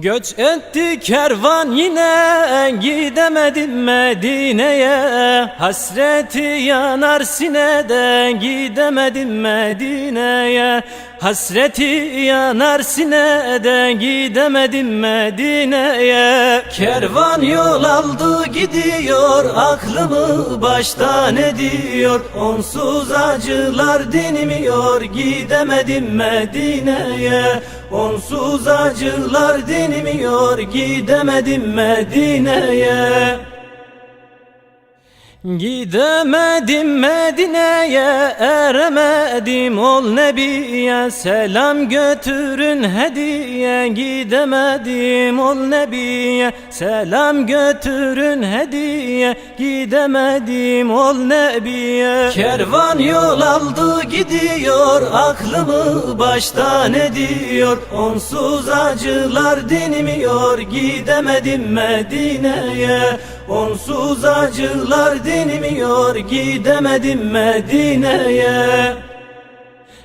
Göç etti kervan yine gidemedim Medine'ye. Hasreti yanar sineden gidemedim Medine'ye. Hasreti yanar sineden gidemedim Medine'ye. Kervan yol aldı gidiyor aklımı baştan ediyor. Onsuz acılar dinmiyor gidemedim Medine'ye Onsuz acılar dinmiyor gidemedim Medine'ye Gidemedim Medine'ye eremedim ol Nebiye. Selam götürün hediye gidemedim ol Nebiye. Selam götürün hediye gidemedim ol Nebiye. Kervan yol aldı gidiyor aklımı baştan ediyor. Onsuz acılar dinmiyor gidemedim Medine'ye Onsuz acılar dinmiyor gidemedim Medine'ye.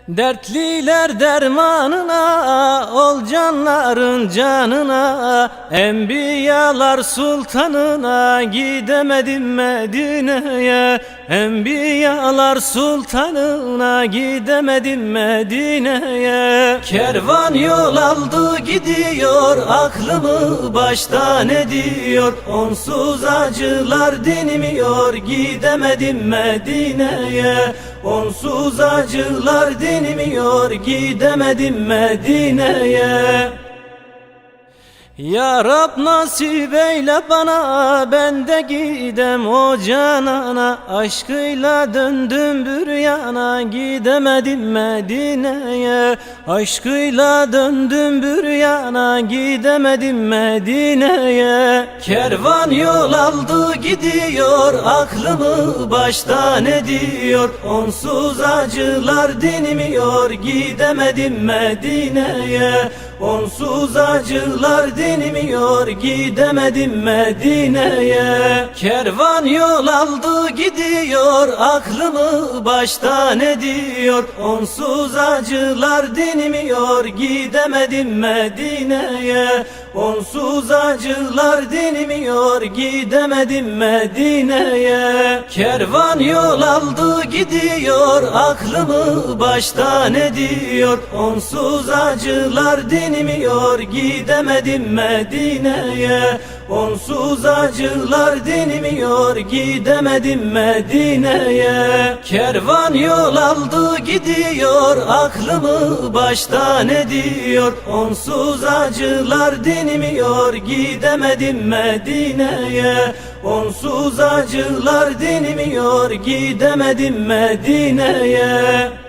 Dertliler dermanına ol canların canına. Enbiyalar sultanına gidemedim Medine'ye Enbiyalar sultanına gidemedim Medine'ye. Kervan yol aldı gidiyor aklımı baştan ediyor. Onsuz acılar dinmiyor gidemedim Medine'ye. Onsuz acılar dinmiyor gidemedim Medine'ye ya Rab nasip eyle bana ben de gidem o canana. Aşkıyla döndüm büryana gidemedim Medine'ye. Aşkıyla döndüm büryana gidemedim Medine'ye. Kervan yol aldı gidiyor aklımı baştan ediyor. Onsuz acılar dinmiyor gidemedim Medine'ye Onsuz acılar dinmiyor gidemedim Medine'ye. Kervan yol aldı gidiyor aklımı baştan ediyor. Onsuz acılar dinmiyor gidemedim Medine'ye. Onsuz acılar dinmiyor gidemedim Medine'ye. Kervan yol aldı gidiyor aklımı baştan ediyor. Onsuz acılar dinmiyor gidemedim Medine'ye. Onsuz acılar dinmiyor gidemedim Medine'ye. Kervan yol aldı gidiyor aklımı baştan ediyor. Onsuz acılar dinmiyor gidemedim Medine'ye. Onsuz acılar dinmiyor gidemedim Medine'ye